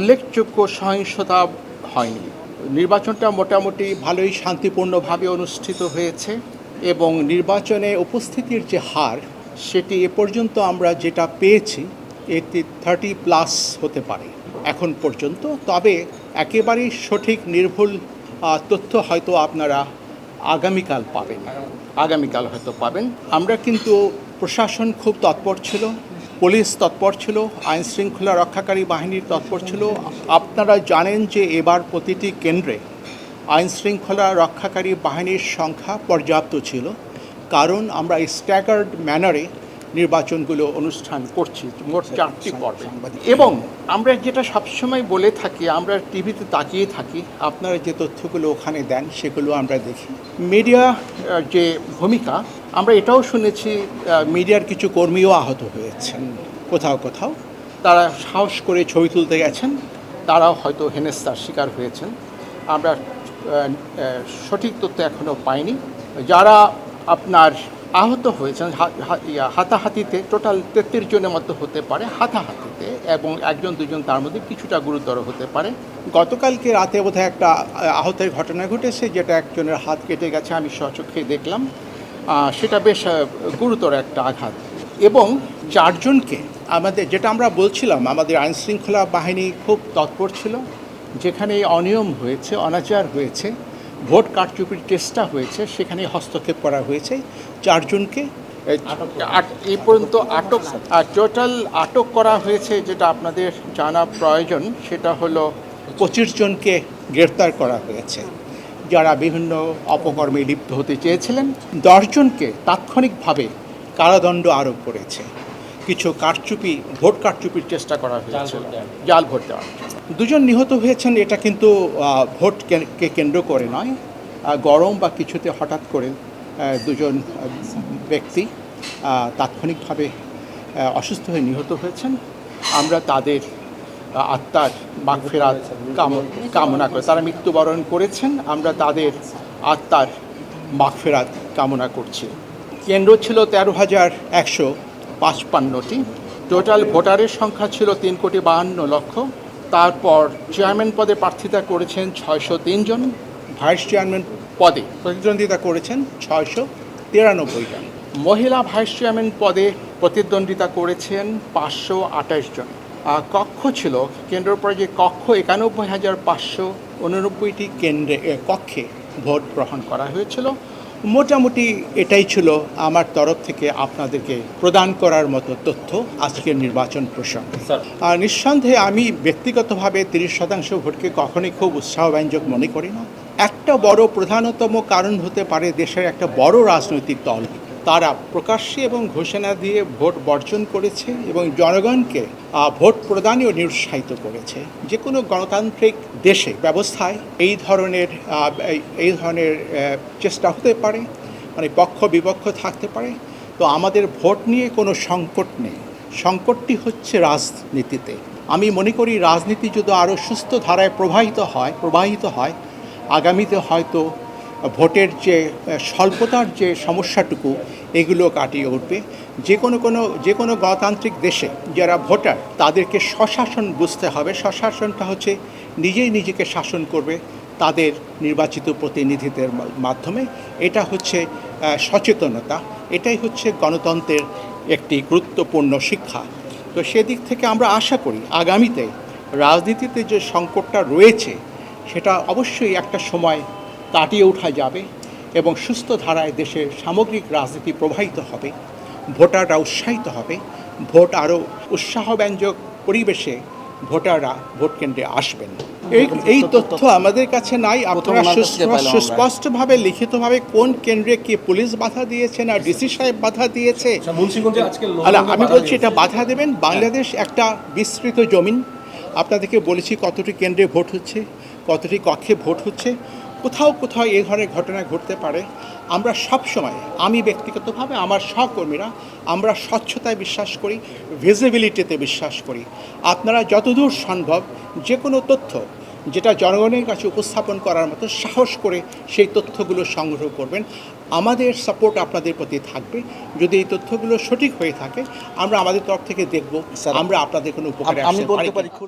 উল্লেখযোগ্য সহিংসতা হয়নি। নির্বাচনটা মোটামুটি ভালোই শান্তিপূর্ণভাবে অনুষ্ঠিত হয়েছে এবং নির্বাচনে উপস্থিতির যে হার, সেটি এ পর্যন্ত আমরা যেটা পেয়েছি, এটি থার্টি প্লাস হতে পারে এখন পর্যন্ত। তবে একেবারেই সঠিক নির্ভুল তথ্য হয়তো আপনারা আগামীকাল পাবেন। আগামীকাল হয়তো পাবেন। আমরা কিন্তু প্রশাসন খুব তৎপর ছিল। পুলিশ তৎপর ছিল, আইন শৃঙ্খলা রক্ষাকারী বাহিনীর তৎপর ছিল। আপনারা জানেন যে এবার প্রতিটি কেন্দ্রে আইন শৃঙ্খলা রক্ষাকারী বাহিনীর সংখ্যা পর্যাপ্ত ছিল। কারণ আমরা স্ট্যাগার্ড ম্যানারে নির্বাচনগুলো অনুষ্ঠান করছি। মোট চারটি পর্বে। এবং আমরা যেটা সবসময় বলে থাকি আমরা টিভিতে তাকিয়ে থাকি আপনারা যে তথ্যগুলো ওখানে দেন সেগুলো আমরা দেখি। মিডিয়া যে ভূমিকা আমরা এটাও শুনেছি মিডিয়ার কিছু কর্মীও আহত হয়েছেন। কোথাও কোথাও। তারা সাহস করে ছবি তুলতে গেছেন তারাও হয়তো হেনেস্তার শিকার হয়েছেন। আমরা সঠিক তথ্য এখনও পাইনি। যারা আপনার আহত হয়েছেন হাতাহাতিতে টোটাল তেত্রিশ জনের মতো হতে পারে হাতাহাতিতে এবং একজন, দুজন তার মধ্যে কিছুটা গুরুতর হতে পারে। গতকালকে রাতে বোধহয় একটা আহতের ঘটনা ঘটেছে যেটা একজনের হাত কেটে গেছে, আমি স্বচক্ষে দেখলাম। সেটা বেশ গুরুতর একটা আঘাত। এবং চারজনকে আমাদের, যেটা আমরা বলছিলাম, আমাদের আইনশৃঙ্খলা বাহিনী খুব তৎপর ছিল, যেখানে অনিয়ম হয়েছে, অনাচার হয়েছে। ভোট কারচুপির চেষ্টা হয়েছে সেখানে হস্তক্ষেপ করা হয়েছে। চারজনকে এই পর্যন্ত আটক আর টোটাল আটক করা হয়েছে যেটা আপনাদের জানা প্রয়োজন সেটা হলো পঁচিশ জনকে গ্রেফতার করা হয়েছে। যারা বিভিন্ন অপকর্মে লিপ্ত হতে চেয়েছিলেন দশজনকে তাৎক্ষণিকভাবে কারাদণ্ড আরোপ করেছে। কিছু কারচুপি ভোট কারচুপির চেষ্টা করা হয়েছে। জাল ভোট দেওয়া দুজন নিহত হয়েছেন এটা কিন্তু ভোটকে কেন্দ্র করে নয়। গরম বা কিছুতে হঠাৎ করে দুজন ব্যক্তি তাৎক্ষণিকভাবে অসুস্থ হয়ে নিহত হয়েছেন। আমরা তাদের আত্মার মাগফেরাত কাম- কামনা করে তারা মৃত্যুবরণ করেছেন। আমরা তাদের আত্মার মাগফেরাত কামনা করছি। কেন্দ্র ছিল তেরো হাজার একশো পাঁচপান্নটি। টোটাল ভোটারের সংখ্যা ছিল তিন কোটি বাহান্ন লক্ষ। তারপর চেয়ারম্যান পদে প্রার্থিতা করেছেন ছয়শো জন। ভাইস চেয়ারম্যান পদে প্রতিদ্বন্দ্বিতা করেছেন ছয়শো তিরানব্বই জন মহিলা ভাইস চেয়ারম্যান পদে প্রতিদ্বন্দ্বিতা করেছেন পাঁচশো আঠাশ জন। আর কক্ষ ছিল কেন্দ্র পর্যায়ে কক্ষ একানব্বই হাজার পাঁচশো উননব্বইটি কেন্দ্রে কক্ষে ভোট গ্রহণ করা হয়েছিল। মোটামুটি এটাই ছিল আমার তরফ থেকে আপনাদেরকে প্রদান করার মতো তথ্য আজকের নির্বাচন প্রসঙ্গে। আর নিঃসন্দেহে আমি ব্যক্তিগতভাবে তিরিশ শতাংশ ভোটকে কখনোই খুব উৎসাহব্যঞ্জক মনে করি না। একটা বড় প্রধানতম কারণ হতে পারে দেশের একটা বড় রাজনৈতিক দল। তারা প্রকাশ্যে এবং ঘোষণা দিয়ে ভোট বর্জন করেছে এবং জনগণকে ভোট প্রদানেও নিরুৎসাহিত করেছে। যে কোনো গণতান্ত্রিক দেশে ব্যবস্থায় এই ধরনের এই- ধরনের চেষ্টা হতে পারে মানে পক্ষ বিপক্ষ থাকতে পারে। তো আমাদের ভোট নিয়ে কোনো সংকট নেই। সংকটটি হচ্ছে রাজনীতিতে। আমি মনে করি রাজনীতি যদি আরও সুস্থ ধারায় প্রবাহিত হয় প্রবাহিত হয়, আগামীতে হয়তো ভোটের যে স্বল্পতার যে সমস্যাটুকু, এগুলো কাটিয়ে উঠবে। যে কোনো কোনো, যে কোনো গণতান্ত্রিক দেশে যারা ভোটার, তাদেরকে স্বশাসন বুঝতে হবে। স্বশাসনটা হচ্ছে নিজেই নিজেকে শাসন করবে তাদের নির্বাচিত প্রতিনিধিদের মাধ্যমে। এটা হচ্ছে সচেতনতা। এটাই হচ্ছে গণতন্ত্রের একটি গুরুত্বপূর্ণ শিক্ষা। তো সেদিক থেকে আমরা আশা করি আগামীতে রাজনীতিতে যে সংকটটা রয়েছে, সেটা অবশ্যই একটা সময় কাটিয়ে ওঠা যাবে এবং সুস্থ ধারায় দেশের সামগ্রিক রাজনীতি প্রবাহিত হবে ভোটাররা উৎসাহিত হবে ভোট আরও উৎসাহব্যঞ্জক পরিবেশে ভোটাররা ভোট কেন্দ্রে আসবেন। এই এই তথ্য আমাদের কাছে নাই। আপনারা। সুস্পষ্টভাবে লিখিতভাবে কোন কেন্দ্রে কি পুলিশ বাধা দিয়েছে না ডিসি সাহেব বাধা দিয়েছে। আচ্ছা, আমি বলছি এটা বাধা দেবেন। বাংলাদেশ একটা বিস্তৃত জমিন। আপনাদেরকে বলেছি কতটি কেন্দ্রে ভোট হচ্ছে কতটি কক্ষে ভোট হচ্ছে। কোথাও কোথাও এই ধরনের ঘটনা ঘটতে পারে। আমরা সব সময় আমি ব্যক্তিগতভাবে আমার সহকর্মীরা আমরা স্বচ্ছতায় বিশ্বাস করি ভিজিবিলিটিতে বিশ্বাস করি। আপনারা যতদূর সম্ভব যে কোনো তথ্য যেটা জনগণের কাছে উপস্থাপন করার মতো সাহস করে সেই তথ্যগুলো সংগ্রহ করবেন। আমাদের সাপোর্ট আপনাদের প্রতি থাকবে। যদি এই তথ্যগুলো সঠিক হয়ে থাকে আমরা আমাদের তরফ থেকে দেখব। আমরা আপনাদের কোনো উপকার আমি বলতে পারি খুব